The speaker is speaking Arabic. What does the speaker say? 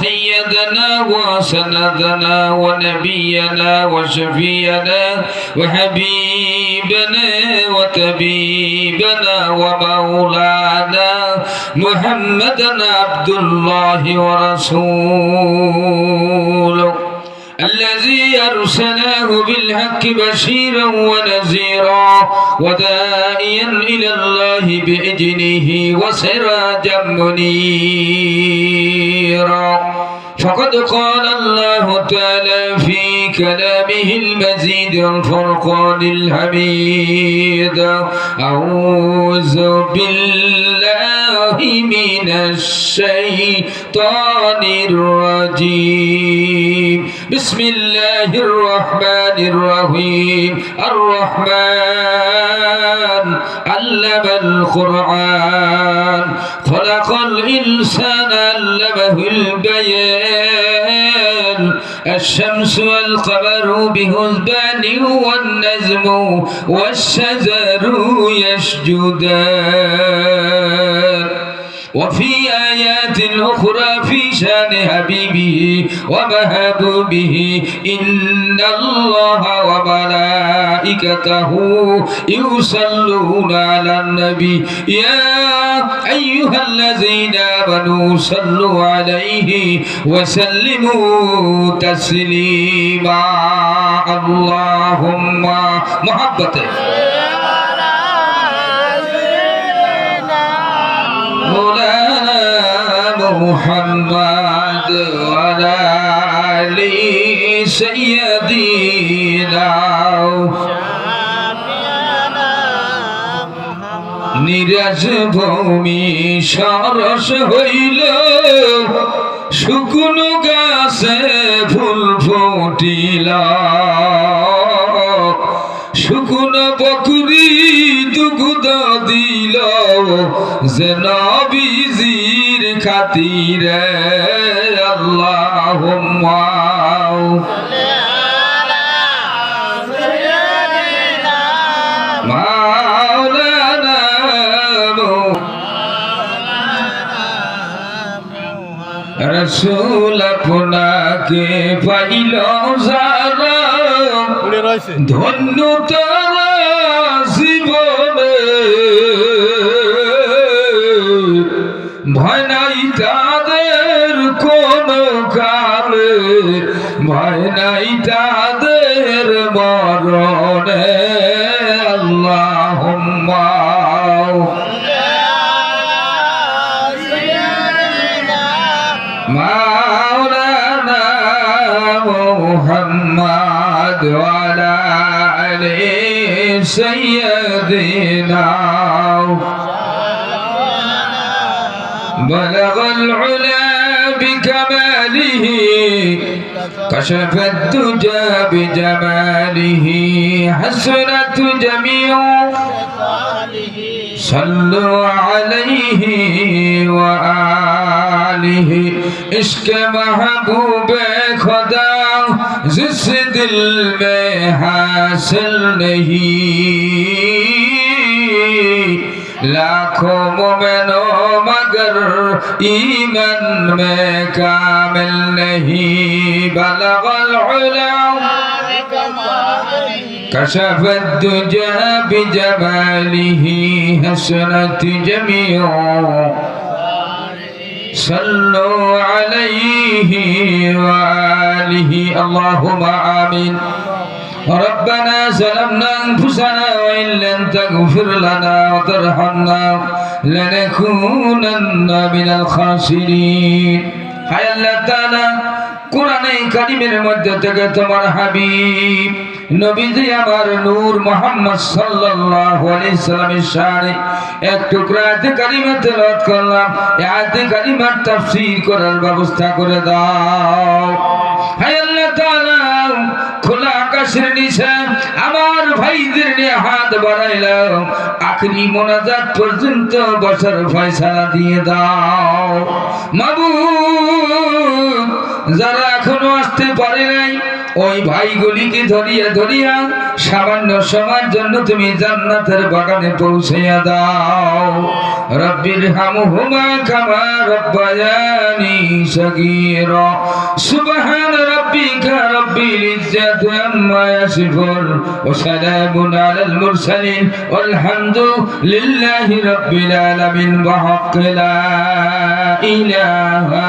سيدنا وسندنا ونبينا وشفينا وحبيبنا وطبيبنا ومولانا محمدا عبد الله ورسوله الذي أرسله بالحق بشيرا ونذيرا ودائيا إلى الله بإذنه وسراجا منيرا. فقد قال الله تعالى في كلامه المزيد الفرقان الحميد. أعوذ بالله من الشيطان الرجيم. بسم الله الرحمن الرحيم. الرحمن علم القرآن. خلق الإنسان علمه البيان. الشمس والقمر بهزبان والنجم والشجر يسجدان وفي آيات أخرى في شأن حبيبه ومهبوبه إن الله وملائكته يصلون على النبي. يا أيها الذين آمنوا صلوا عليه وسلموا تسليما. اللهم محبته. مولانا محمد وعلى آل سيدنا নিরাজ ভূমি সরস হইল। শুকনো গাছে ফুল ফুটিল। শুকনো বকরি দুগুদ দিল। যেন বিজির খাতিরে আল্লাহ রসুল আপনাকে পাইল যারা ধন্য তারা জীবনে। ভয় নাই তাদের وعلى آل سيدنا بلغ العلا بكماله كشف الدجى بجماله حسنت جميع صلوا عليه وآله. عشق محبوب خدا. जिस दिल में हासिल नहीं लाखों मोमिनों मगर ईमान में कामिल नहीं बलगल उलम كشف الدجى بجماله حسنت جميع صلوا عليه وآله. اللهم آمين. ربنا سلمنا أنفسنا وإن لم تغفر لنا وترحمنا لنكونن من الخاسرين. حيا الله تعالى কোরআনে কারিমের মধ্যে থেকে তোমার হাবিব, নবীজি আমার নূর মোহাম্মদ সাল্লাল্লাহু আলাইহি সাল্লামের শানে এক টুকরা আয়াতে কারিমা তেলাওয়াত করলাম। আয়াতে কারিমার তাফসীর করার ব্যবস্থা করে দাও। হায় আল্লাহ তাআলা, খোলা আকাশের নিচে আমার ভাইদের নিয়ে হাত বাড়াইলাম। আখরি মোনাজাত পর্যন্ত বছর ফয়সালা দিয়ে দাও। মাবুদ যারা এখনও আসতে পারে নাই, ওই ভাইগুলিকে ধরিয়া ধরিয়া সামান্য সময়ের জন্য তুমি জান্নাতের বাগানে পৌঁছাইয়া দাও। রব্বির হামহুমা খামা রব্বায়ানি সগীর। সুবহান রব্বিকা রব্বিল ইজ্জাত আম্মা ইয়াসিফুন ওয়া সালামুন আলাল মুরসালিন। ওয়াল হামদু লিল্লাহি রব্বিল আলামিন। ওয়া হাক্কা লা ইলাহা